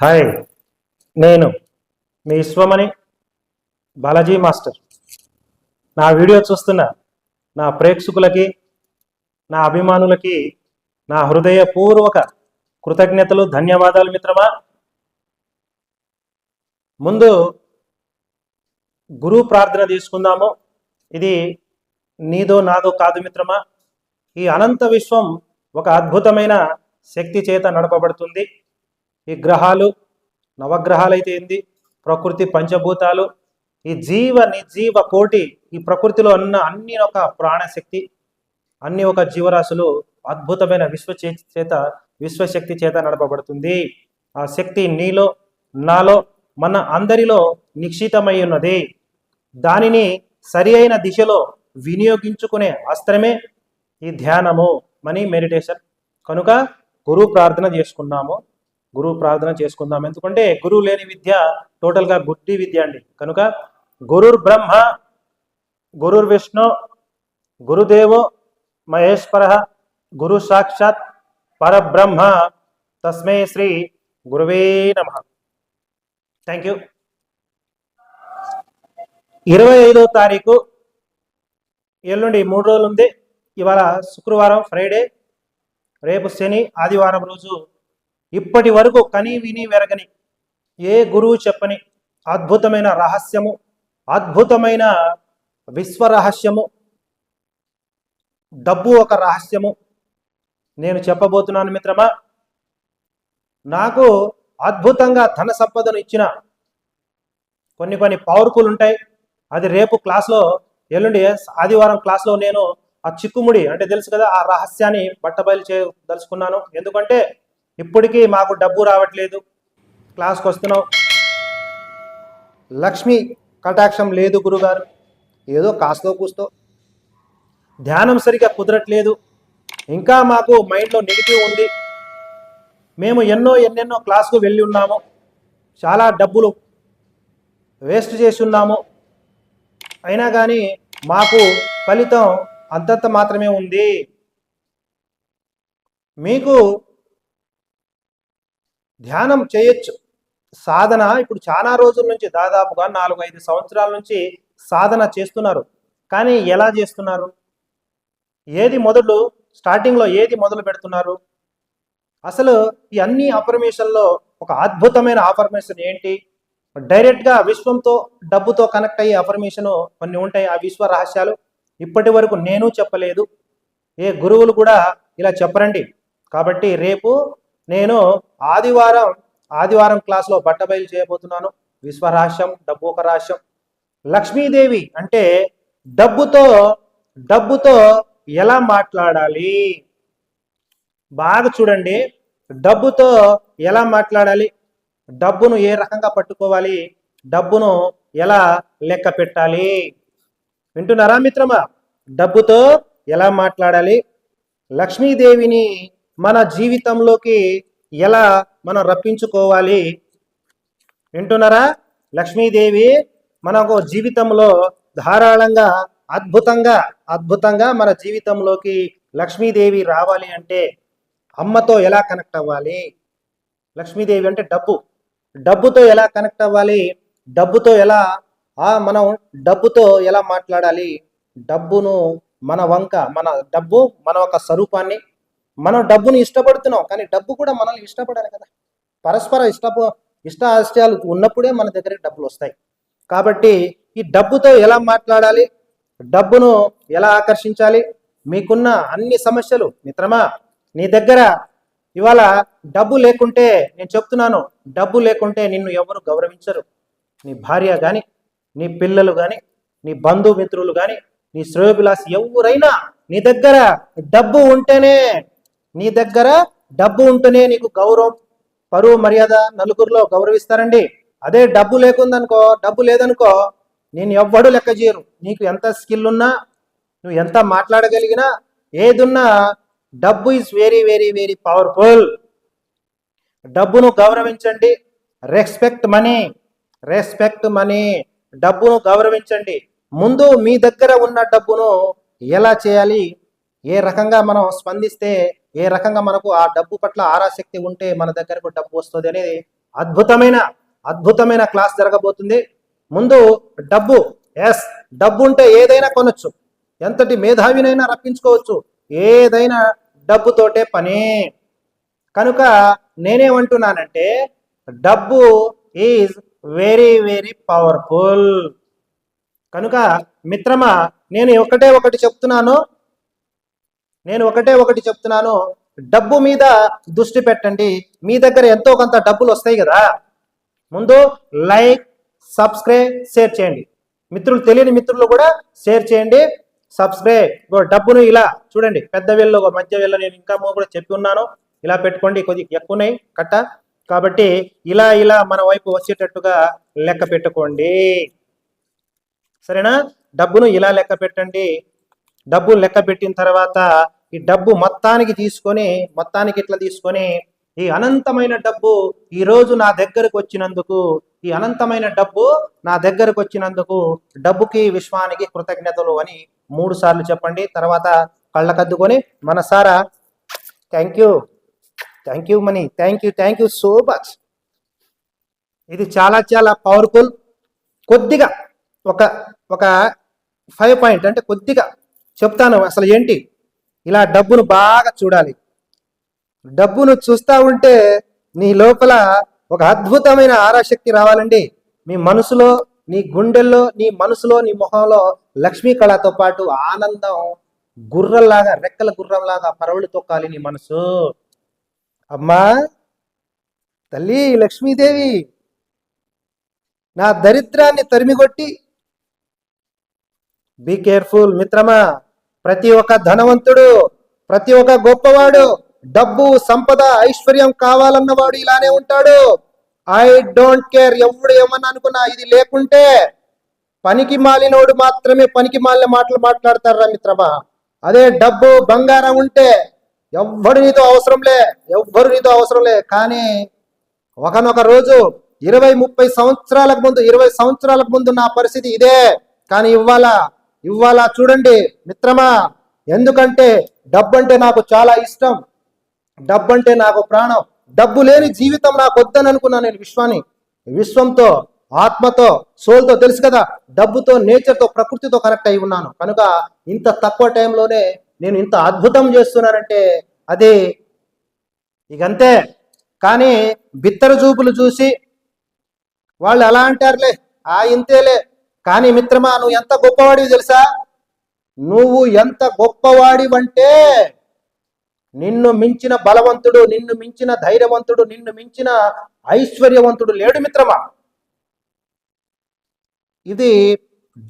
Hi నేను మీ Vishwamani Balaji master. నా వీడియో చూస్తున్న నా ప్రేక్షకులకి నా అభిమానులకి నా హృదయపూర్వక కృతజ్ఞతలు ధన్యవాదాలు మిత్రమా? ముందు గురు ప్రార్థన తీసుకుందాము. ఇది నీదో నాదో కాదు మిత్రమా? ఈ అనంత విశ్వం ఒక అద్భుతమైన శక్తి చేత నడపబడుతుంది. ఈ గ్రహాలు నవగ్రహాలు అయితే ఏంది? ప్రకృతి పంచభూతాలు. ఈ జీవ నిర్జీవ కోటి ఈ ప్రకృతిలో ఉన్న అన్ని ఒక ప్రాణశక్తి అన్ని ఒక జీవరాశులు అద్భుతమైన విశ్వ చేత విశ్వశక్తి చేత నడపబడుతుంది. ఆ శక్తి నీలో నాలో మన అందరిలో నిక్షితమై ఉన్నది. దానిని సరి అయిన దిశలో వినియోగించుకునే అస్త్రమే ఈ ధ్యానము. Money meditation. కనుక గురువు ప్రార్థన చేసుకున్నాము. గురువు ప్రార్థన చేసుకుందాం. ఎందుకంటే గురువు లేని విద్య టోటల్గా బుద్ధి విద్య అండి. కనుక గురుర్ బ్రహ్మ గురుర్ విష్ణు గురుదేవో మహేశ్వర గురు సాక్షాత్ పరబ్రహ్మ. తస్మై శ్రీ గురువే నమ. థ్యాంక్ యూ ఇరవై ఐదో తారీఖు ఎల్లుండి మూడు రోజులు ఉంది. ఇవాళ శుక్రవారం ఫ్రైడే రేపు శని ఆదివారం రోజు ఇప్పటి వరకు కని విని వెరగని ఏ గురువు చెప్పని అద్భుతమైన రహస్యము అద్భుతమైన విశ్వ రహస్యము డబ్బు ఒక రహస్యము నేను చెప్పబోతున్నాను మిత్రమా? నాకు అద్భుతంగా ధన సంపదను ఇచ్చిన కొన్ని కొన్ని పవర్ఫుల్ ఉంటాయి. అది రేపు క్లాస్లో ఎల్లుండి ఆదివారం క్లాస్లో నేను ఆ చిక్కుముడి అంటే తెలుసు కదా ఆ రహస్యాన్ని బట్టబయలు చేయదలుచుకున్నాను. ఎందుకంటే ఇప్పటికీ మాకు డబ్బు రావట్లేదు. క్లాస్కి వస్తున్నాం లక్ష్మి కటాక్షం లేదు గురుగారు. ఏదో కాస్తో కూస్తో. ధ్యానం సరిగా కుదరట్లేదు. ఇంకా మాకు మైండ్లో నెగిటివ్ ఉంది. మేము ఎన్నో ఎన్నెన్నో క్లాస్కు వెళ్ళి ఉన్నాము. చాలా డబ్బులు వేస్ట్ చేసి ఉన్నాము. అయినా కానీ మాకు ఫలితం అంతంత మాత్రమే ఉంది. మీకు ధ్యానం చేయొచ్చు. సాధన ఇప్పుడు చాలా రోజుల నుంచి దాదాపుగా నాలుగు ఐదు సంవత్సరాల నుంచి సాధన చేస్తున్నారు. కానీ ఎలా చేస్తున్నారు? ఏది మొదలు స్టార్టింగ్లో ఏది మొదలు పెడుతున్నారు? అసలు ఈ అన్ని అఫర్మేషన్లో ఒక అద్భుతమైన అఫర్మేషన్ ఏంటి? డైరెక్ట్గా విశ్వంతో డబ్బుతో కనెక్ట్ అయ్యే అఫర్మేషన్ కొన్ని ఉంటాయి. ఆ విశ్వ రహస్యాలు ఇప్పటి వరకు నేను చెప్పలేదు. ఏ గురువులు కూడా ఇలా చెప్పరండి. కాబట్టి రేపు నేను ఆదివారం ఆదివారం క్లాస్లో బట్టబయలు చేయబోతున్నాను. విశ్వరాశ్యం డబ్బు ఒక రహస్యం. లక్ష్మీదేవి అంటే డబ్బుతో డబ్బుతో ఎలా మాట్లాడాలి? బాగా చూడండి. డబ్బుతో ఎలా మాట్లాడాలి? డబ్బును ఏ రకంగా పట్టుకోవాలి? డబ్బును ఎలా లెక్క పెట్టాలి? వింటున్నారా మిత్రమా? డబ్బుతో ఎలా మాట్లాడాలి? లక్ష్మీదేవిని మన జీవితంలోకి ఎలా మనం రప్పించుకోవాలి? వింటున్నారా? లక్ష్మీదేవి మనకు జీవితంలో ధారాళంగా అద్భుతంగా అద్భుతంగా మన జీవితంలోకి లక్ష్మీదేవి రావాలి అంటే అమ్మతో ఎలా కనెక్ట్ అవ్వాలి? లక్ష్మీదేవి అంటే డబ్బు. డబ్బుతో ఎలా కనెక్ట్ అవ్వాలి? డబ్బుతో ఎలా ఆ మనం డబ్బుతో ఎలా మాట్లాడాలి? డబ్బును మన వంక మన డబ్బు మన ఒక స్వరూపాన్ని మనం డబ్బుని ఇష్టపడుతున్నాం కానీ డబ్బు కూడా మనల్ని ఇష్టపడాలి కదా. పరస్పర ఇష్టప ఇష్ట ఆశయాలు ఉన్నప్పుడే మన దగ్గరికి డబ్బులు వస్తాయి. కాబట్టి ఈ డబ్బుతో ఎలా మాట్లాడాలి? డబ్బును ఎలా ఆకర్షించాలి? మీకున్న అన్ని సమస్యలు మిత్రమా నీ దగ్గర ఇవాళ డబ్బు లేకుంటే నేను చెప్తున్నాను డబ్బు లేకుంటే నిన్ను ఎవరు గౌరవించరు. నీ భార్య కానీ నీ పిల్లలు కానీ నీ బంధుమిత్రులు కానీ నీ శ్రేయోభిలాసి ఎవరైనా నీ దగ్గర డబ్బు ఉంటేనే నీ దగ్గర డబ్బు ఉంటేనే నీకు గౌరవం పరువు మర్యాద నలుగురిలో గౌరవిస్తారండి. అదే డబ్బు లేకుందనుకో డబ్బు లేదనుకో నేను ఎవ్వడు లెక్క చేయరు నీకు ఎంత స్కిల్ ఉన్నా నువ్వు ఎంత మాట్లాడగలిగినా ఏదున్నా డబ్బు is very very very powerful డబ్బును గౌరవించండి. రెస్పెక్ట్ మనీ రెస్పెక్ట్ మనీ డబ్బును గౌరవించండి. ముందు మీ దగ్గర ఉన్న డబ్బును ఎలా చేయాలి? ఏ రకంగా మనం స్పందిస్తే ఏ రకంగా మనకు ఆ డబ్బు పట్ల ఆరాశక్తి ఉంటే మన దగ్గరకు డబ్బు వస్తుంది అనేది అద్భుతమైన అద్భుతమైన క్లాస్ జరగబోతుంది. ముందు డబ్బు ఎస్ డబ్బు ఉంటే ఏదైనా కొనొచ్చు. ఎంతటి మేధావినైనా రప్పించుకోవచ్చు. ఏదైనా డబ్బుతోటే పని. కనుక నేనేమంటున్నానంటే డబ్బు ఈజ్ వెరీ వెరీ పవర్ఫుల్. కనుక మిత్రమా నేను ఒకటే ఒకటి చెప్తున్నాను. నేను ఒకటే ఒకటి చెప్తున్నాను. డబ్బు మీద దృష్టి పెట్టండి. మీ దగ్గర ఎంతో కొంత డబ్బులు వస్తాయి కదా. ముందు లైక్ సబ్స్క్రైబ్ షేర్ చేయండి. మిత్రులు తెలియని మిత్రులు కూడా షేర్ చేయండి. సబ్స్క్రైబ్. డబ్బును ఇలా చూడండి. పెద్ద వేళ్ళు ఒక మధ్య వేళ్ళు నేను ఇంకా కూడా చెప్పి ఉన్నాను. ఇలా పెట్టుకోండి. కొద్దిగా ఎక్కువ ఉన్నాయి. కట్ట. కాబట్టి ఇలా ఇలా మన వైపు వచ్చేటట్టుగా లెక్క పెట్టుకోండి. సరేనా? డబ్బును ఇలా లెక్క పెట్టండి. డబ్బు లెక్క పెట్టిన తర్వాత ఈ డబ్బు మొత్తానికి తీసుకొని మొత్తానికి ఇట్లా తీసుకొని ఈ అనంతమైన డబ్బు ఈరోజు నా దగ్గరకు వచ్చినందుకు ఈ అనంతమైన డబ్బు నా దగ్గరకు వచ్చినందుకు డబ్బుకి విశ్వానికి కృతజ్ఞతలు అని మూడు సార్లు చెప్పండి. తర్వాత కళ్ళకద్దుకొని మనసారా thank you thank you money thank you thank you so much ఇది చాలా చాలా పవర్ఫుల్ కొద్దిగా ఒక ఒక ఫైవ్ పాయింట్ అంటే కొద్దిగా చెప్తాను అసలు ఏంటి? ఇలా డబ్బును బాగా చూడాలి. డబ్బును చూస్తా ఉంటే నీ లోపల ఒక అద్భుతమైన ఆరాశక్తి రావాలండి. మీ మనసులో నీ గుండెల్లో నీ మనసులో నీ మొహంలో లక్ష్మీ కళతో పాటు ఆనందం గుర్రంలాగా రెక్కల గుర్రంలాగా పరవళ్ళు తొక్కాలి నీ మనసు. అమ్మా! తల్లి లక్ష్మీదేవి! నా దరిద్రాన్ని తరిమిగొట్టి. బీ కేర్ఫుల్ మిత్రమా! ప్రతి ఒక్క ధనవంతుడు ప్రతి ఒక్క గొప్పవాడు డబ్బు సంపద ఐశ్వర్యం కావాలన్నవాడు ఇలానే ఉంటాడు. ఐ డోంట్ కేర్ ఎవడు ఏమన్నా అనుకున్నా ఇది లేకుంటే పనికి మాలినోడు మాత్రమే పనికి మాలిన మాటలు మాట్లాడతారా మిత్రమా. అదే డబ్బు బంగారం ఉంటే ఎవ్వడు నీతో అవసరం లే ఎవ్వరు నీతో అవసరం లే. కానీ ఒకనొక రోజు ఇరవై ముప్పై సంవత్సరాలకు ముందు ఇరవై సంవత్సరాలకు ముందు నా పరిస్థితి ఇదే. కానీ ఇవాళ ఇవ్వాలా చూడండి మిత్రమా ఎందుకంటే డబ్బు అంటే నాకు చాలా ఇష్టం. డబ్బు అంటే నాకు ప్రాణం. డబ్బు లేని జీవితం నాకు వద్దని అనుకున్నా నేను విశ్వాన్ని విశ్వంతో ఆత్మతో సోల్తో తెలుసు కదా డబ్బుతో నేచర్తో ప్రకృతితో కనెక్ట్ అయి ఉన్నాను. కనుక ఇంత తక్కువ టైంలోనే నేను ఇంత అద్భుతం చేస్తున్నానంటే అది ఇకంతే కానీ బిత్తర చూపులు చూసి వాళ్ళు ఎలా అంటారులే? ఆ ఇంతేలే. కానీ మిత్రమా నువ్వు ఎంత గొప్పవాడివి తెలుసా? నువ్వు ఎంత గొప్పవాడివంటే నిన్ను మించిన బలవంతుడు నిన్ను మించిన ధైర్యవంతుడు నిన్ను మించిన ఐశ్వర్యవంతుడు లేడు మిత్రమా? ఇది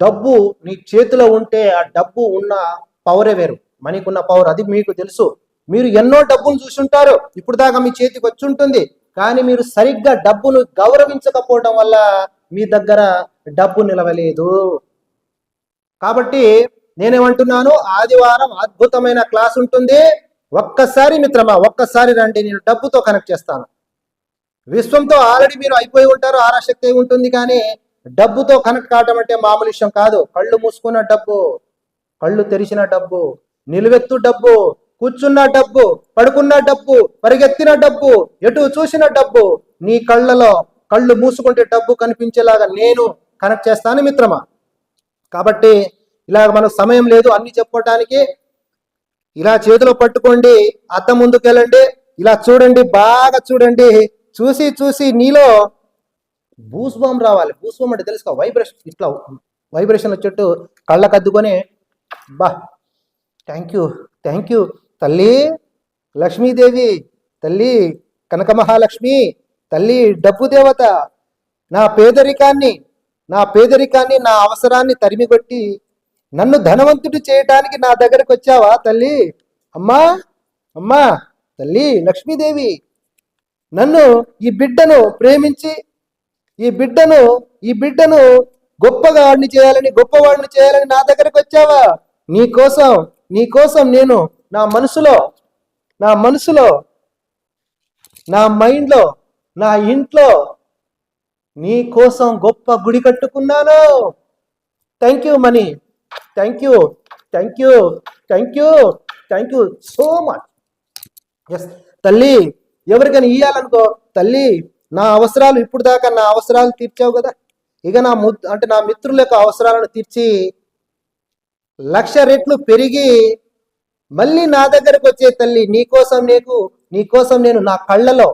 డబ్బు నీ చేతిలో ఉంటే ఆ డబ్బు ఉన్న పవరే వేరు. మనకున్న పవర్ అది మీకు తెలుసు. మీరు ఎన్నో డబ్బులు చూసుంటారు. ఇప్పుడు దాకా మీ చేతికి వచ్చి ఉంటుంది. కానీ మీరు సరిగ్గా డబ్బును గౌరవించకపోవడం వల్ల మీ దగ్గర డబ్బు నిలవలేదు. కాబట్టి నేనేమంటున్నాను? ఆదివారం అద్భుతమైన క్లాస్ ఉంటుంది. ఒక్కసారి మిత్రమా ఒక్కసారి రండి నేను డబ్బుతో కనెక్ట్ చేస్తాను. విశ్వంతో ఆల్రెడీ మీరు అయిపోయి ఉంటారు ఆరాశక్తి ఉంటుంది కానీ డబ్బుతో కనెక్ట్ కావటం అంటే మామూలు విషయం కాదు. కళ్ళు మూసుకున్న డబ్బు కళ్ళు తెరిచిన డబ్బు నిలువెత్తు డబ్బు కూర్చున్న డబ్బు పడుకున్న డబ్బు పరిగెత్తిన డబ్బు ఎటు చూసిన డబ్బు నీ కళ్ళలో కళ్ళు మూసుకుంటే డబ్బు కనిపించేలాగా నేను కనెక్ట్ చేస్తాను మిత్రమా? కాబట్టి ఇలాగ మనకు సమయం లేదు. అన్ని చెప్పుకోవటానికి ఇలా చేతిలో పట్టుకోండి అద్దం ముందుకెళ్ళండి ఇలా చూడండి బాగా చూడండి. చూసి చూసి నీలో భూస్వం రావాలి. భూస్వం అంటే తెలుసుకో వైబ్రేషన్ ఇట్లా వైబ్రేషన్ వచ్చేట్టు కళ్ళకు అద్దుకొని బా థ్యాంక్ యూ థ్యాంక్ యూ తల్లి లక్ష్మీదేవి తల్లి కనక మహాలక్ష్మి తల్లి డబ్బు దేవత నా పేదరికాన్ని నా పేదరికాన్ని నా అవసరాన్ని తరిమికొట్టి నన్ను ధనవంతుడు చేయటానికి నా దగ్గరకు వచ్చావా తల్లి? అమ్మా అమ్మా తల్లి లక్ష్మీదేవి నన్ను ఈ బిడ్డను ప్రేమించి ఈ బిడ్డను ఈ బిడ్డను గొప్పగాడిని చేయాలని గొప్పవాడిని చేయాలని నా దగ్గరకు వచ్చావా? నీ కోసం నీ కోసం నేను నా మనసులో నా మనసులో నా మైండ్లో నా ఇంట్లో నీ కోసం గొప్ప గుడి కట్టుకున్నాను. Thank you money thank you thank you thank you thank you so much yes తల్లి ఎవరికైనా ఇయ్యాలనుకో తల్లి నా అవసరాలు ఇప్పుడు దాకా నా అవసరాలు తీర్చావు కదా. ఇక నా ము అంటే నా మిత్రుల యొక్క అవసరాలను తీర్చి లక్ష రెట్లు పెరిగి మళ్ళీ నా దగ్గరకు వచ్చే తల్లి నీకోసం నీకు నీకోసం నేను నా కళ్ళలో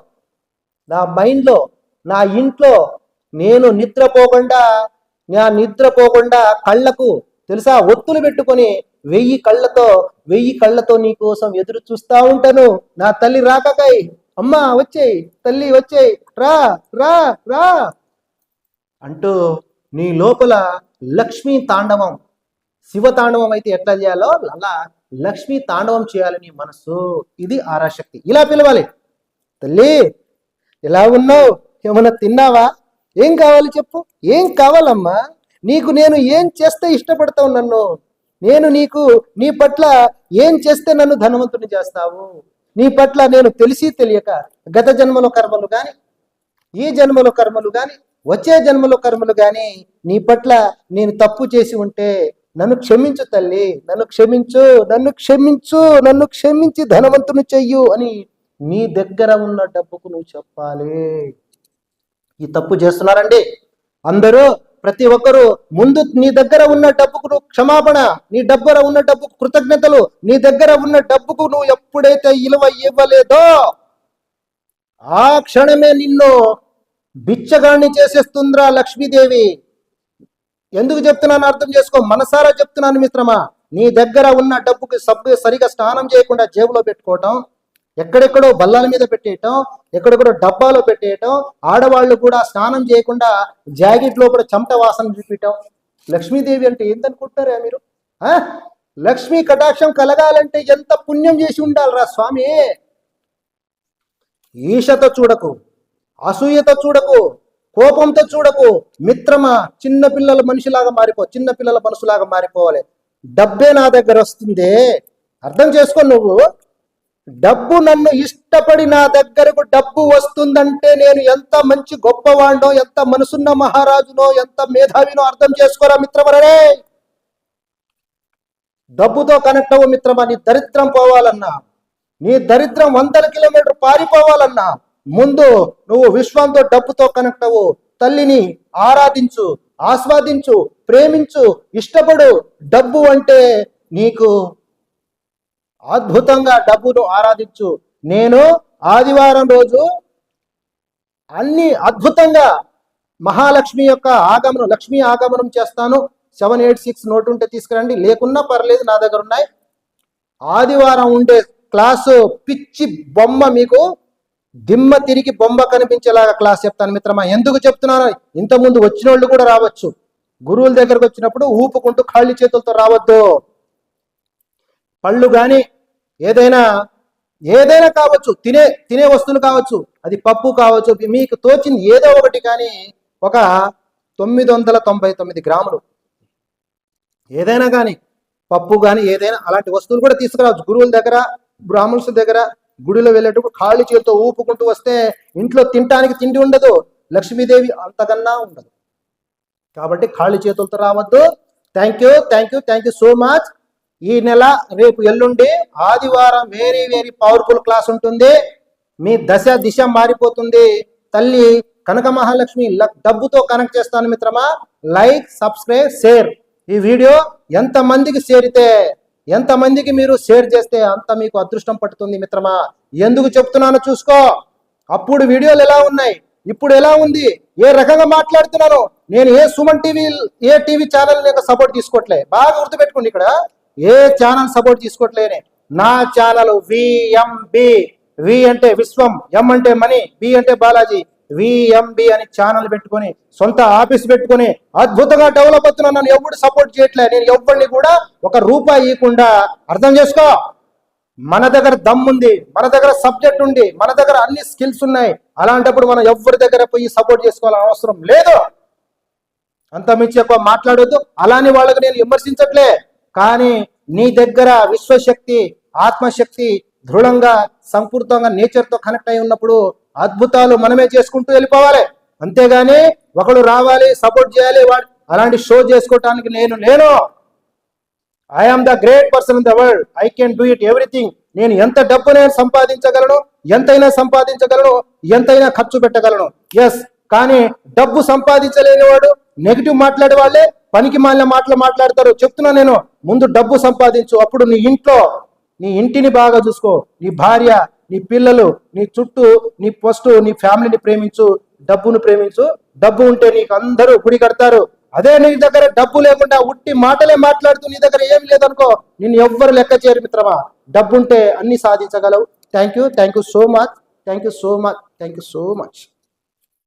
నా మైండ్లో నా ఇంట్లో నేను నిద్రపోకుండా నా నిద్రపోకుండా కళ్ళకు తెలుసా ఒత్తులు పెట్టుకొని వెయ్యి కళ్ళతో వెయ్యి కళ్ళతో నీ కోసం ఎదురు చూస్తా ఉంటాను. నా తల్లి రాకకాయ్ అమ్మా వచ్చేయ్ తల్లి వచ్చేయ్ రా రా రా అంటూ నీ లోపల లక్ష్మీ తాండవం శివ తాండవం అయితే ఎట్లా చేయాలో అలా లక్ష్మీ తాండవం చేయాలని మనసు ఇది ఆరాశక్తి. ఇలా పిలవాలి. తల్లి ఎలా ఉన్నావు ఏమన్నా తిన్నావా? ఏం కావాలి చెప్పు. ఏం కావాలమ్మా? నీకు నేను ఏం చేస్తే ఇష్టపడతావు నన్ను? నేను నీకు నీ పట్ల ఏం చేస్తే నన్ను ధనవంతుని చేస్తావు? నీ పట్ల నేను తెలిసి తెలియక గత జన్మలో కర్మలు గాని ఈ జన్మలో కర్మలు గాని వచ్చే జన్మలో కర్మలు గాని నీ పట్ల నేను తప్పు చేసి ఉంటే నన్ను క్షమించు తల్లి. నన్ను క్షమించు నన్ను క్షమించు నన్ను క్షమించి ధనవంతుని చెయ్యు అని నీ దగ్గర ఉన్న డబ్బుకు నువ్వు చెప్పాలి. ఈ తప్పు చేస్తున్నారండి. అందరూ ప్రతి ఒక్కరూ ముందు నీ దగ్గర ఉన్న డబ్బుకు నువ్వు క్షమాపణ నీ దగ్గర ఉన్న డబ్బుకు కృతజ్ఞతలు నీ దగ్గర ఉన్న డబ్బుకు నువ్వు ఎప్పుడైతే ఇలువ ఇవ్వలేదో ఆ క్షణమే నిన్ను బిచ్చగాన్ని చేసేస్తుందిరా లక్ష్మీదేవి. ఎందుకు చెప్తున్నాను అర్థం చేసుకో. మనసారా చెప్తున్నాను మిత్రమా నీ దగ్గర ఉన్న డబ్బుకి సబ్బు సరిగా స్నానం చేయకుండా జేబులో పెట్టుకోవటం ఎక్కడెక్కడో బల్లాల మీద పెట్టేయటం ఎక్కడెక్కడో డబ్బాలో పెట్టేయటం ఆడవాళ్ళు కూడా స్నానం చేయకుండా జాకెట్ లోపల కూడా చెమట వాసన చూపించటం. లక్ష్మీదేవి అంటే ఏందనుకుంటారా మీరు? ఆ? లక్ష్మీ కటాక్షం కలగాలంటే ఎంత పుణ్యం చేసి ఉండాలిరా స్వామి? ఈషతో చూడకు అసూయతో చూడకు కోపంతో చూడకు మిత్రమా చిన్న పిల్లల మనిషిలాగా మారిపో చిన్న పిల్లల మనసులాగా మారిపోవాలి. డబ్బే నా దగ్గర వస్తుంది. అర్థం చేసుకో నువ్వు. డబ్బు నన్ను ఇష్టపడి నా దగ్గరకు డబ్బు వస్తుందంటే నేను ఎంత మంచి గొప్పవాడినో ఎంత మనసున్న మహారాజునో ఎంత మేధావినో అర్థం చేసుకోరా మిత్రమరే డబ్బుతో కనెక్ట్ అవ్వు మిత్రమా నీ దరిద్రం పోవాలన్నా. నీ దరిద్రం వందల కిలోమీటర్ పారిపోవాలన్నా. ముందు నువ్వు విశ్వంతో డబ్బుతో కనెక్ట్ అవ్వు తల్లిని ఆరాధించు ఆస్వాదించు ప్రేమించు ఇష్టపడు. డబ్బు అంటే నీకు అద్భుతంగా డబ్బును ఆరాధించు. నేను ఆదివారం రోజు అన్ని అద్భుతంగా మహాలక్ష్మి యొక్క ఆగమనం లక్ష్మీ ఆగమనం చేస్తాను. సెవెన్ ఎయిట్ సిక్స్ నోట్ ఉంటే తీసుకురండి. లేకున్నా పర్లేదు నా దగ్గర ఉన్నాయి. ఆదివారం ఉండే క్లాసు పిచ్చి బొమ్మ మీకు దిమ్మ తిరిగి బొమ్మ కనిపించేలాగా క్లాస్ చెప్తాను మిత్రమా. ఎందుకు చెప్తున్నాను? ఇంతకుముందు వచ్చిన వాళ్ళు కూడా రావచ్చు. గురువుల దగ్గరకు వచ్చినప్పుడు ఊపుకుంటూ ఖాళీ చేతులతో రావద్దు. పళ్ళు కానీ ఏదైనా ఏదైనా కావచ్చు తినే తినే వస్తువులు కావచ్చు అది పప్పు కావచ్చు మీకు తోచింది ఏదో ఒకటి కానీ ఒక తొమ్మిది వందల తొంభై తొమ్మిది గ్రాములు. ఏదైనా కానీ పప్పు కానీ ఏదైనా అలాంటి వస్తువులు కూడా తీసుకురావచ్చు. గురువుల దగ్గర బ్రాహ్మణుల దగ్గర గుడిలో వెళ్ళేటప్పుడు ఖాళీ చేతితో ఊపుకుంటూ వస్తే ఇంట్లో తినటానికి తిండి ఉండదు లక్ష్మీదేవి అంతకన్నా ఉండదు. కాబట్టి ఖాళీ చేతులతో రావద్దు. Thank you thank you thank you so much ఈ నెల రేపు ఎల్లుండి ఆదివారం వెరీ వెరీ పవర్ఫుల్ క్లాస్ ఉంటుంది. మీ దశ దిశ మారిపోతుంది. తల్లి కనక మహాలక్ష్మి డబ్బుతో కనెక్ట్ చేస్తాను మిత్రమా? లైక్ సబ్స్క్రైబ్ షేర్ ఈ వీడియో ఎంతమందికి చేరితే ఎంతమందికి మీరు షేర్ చేస్తే అంత మీకు అదృష్టం పట్టుతుంది మిత్రమా? ఎందుకు చెప్తున్నానో చూసుకో. అప్పుడు వీడియోలు ఎలా ఉన్నాయి? ఇప్పుడు ఎలా ఉంది? ఏ రకంగా మాట్లాడుతున్నాను? నేను ఏ సుమన్ టీవీ ఏ టీవీ ఛానల్ యొక్క సపోర్ట్ తీసుకోవట్లే? బాగా గుర్తుపెట్టుకోండి ఇక్కడ. ఏ ఛానల్ సపోర్ట్ తీసుకోవట్లేనే. నా ఛానల్ విఎంబి వి అంటే విశ్వం ఎం అంటే మనీ బి అంటే బాలాజీ. విఎంబి అని ఛానల్ పెట్టుకొని సొంత ఆఫీస్ పెట్టుకొని అద్భుతంగా డెవలప్ అవుతున్నాను నన్ను ఎవరు సపోర్ట్ చేయట్లే. నేను ఎవరిని కూడా ఒక రూపాయి ఇవ్వకుండా అర్థం చేసుకో. మన దగ్గర దమ్ముంది ఉంది మన దగ్గర సబ్జెక్ట్ ఉంది మన దగ్గర అన్ని స్కిల్స్ ఉన్నాయి. అలాంటప్పుడు మనం ఎవరి దగ్గర పోయి సపోర్ట్ చేసుకోవాలని అవసరం లేదు. అంత మించి ఎక్కువ మాట్లాడొద్దు. అలానే వాళ్ళకి నేను విమర్శించట్లే. కానీ నీ దగ్గర విశ్వశక్తి ఆత్మశక్తి దృఢంగా సంపూర్తంగా నేచర్తో కనెక్ట్ అయి ఉన్నప్పుడు అద్భుతాలు మనమే చేసుకుంటూ వెళ్ళిపోవాలి. అంతేగాని ఒకడు రావాలి సపోర్ట్ చేయాలి వాడు అలాంటి షో చేసుకోవటానికి నేను లేను I am the great person in the world I can do it everything నేను ఎంత డబ్బు నేను సంపాదించగలను ఎంతైనా సంపాదించగలను ఎంతైనా ఖర్చు పెట్టగలను. ఎస్ కానీ డబ్బు సంపాదించలేని వాడు నెగిటివ్ మాట్లాడే వాళ్ళే పనికి మాలిన మాటలు మాట్లాడతారు. చెప్తున్నా నేను. ముందు డబ్బు సంపాదించు అప్పుడు నీ ఇంట్లో నీ ఇంటిని బాగా చూసుకో. నీ భార్య నీ పిల్లలు నీ చుట్టూ నీ పొస్టు నీ ఫ్యామిలీని ప్రేమించు డబ్బును ప్రేమించు. డబ్బు ఉంటే నీకు అందరూ గుడి కడతారు. అదే నీ దగ్గర డబ్బు లేకుండా ఉట్టి మాటలే మాట్లాడుతూ నీ దగ్గర ఏం లేదనుకో నిన్ను ఎవ్వరు లెక్క చేయరు మిత్రమా. డబ్బు ఉంటే అన్ని సాధించగలవు. Thank you thank you so much thank you so much thank you so much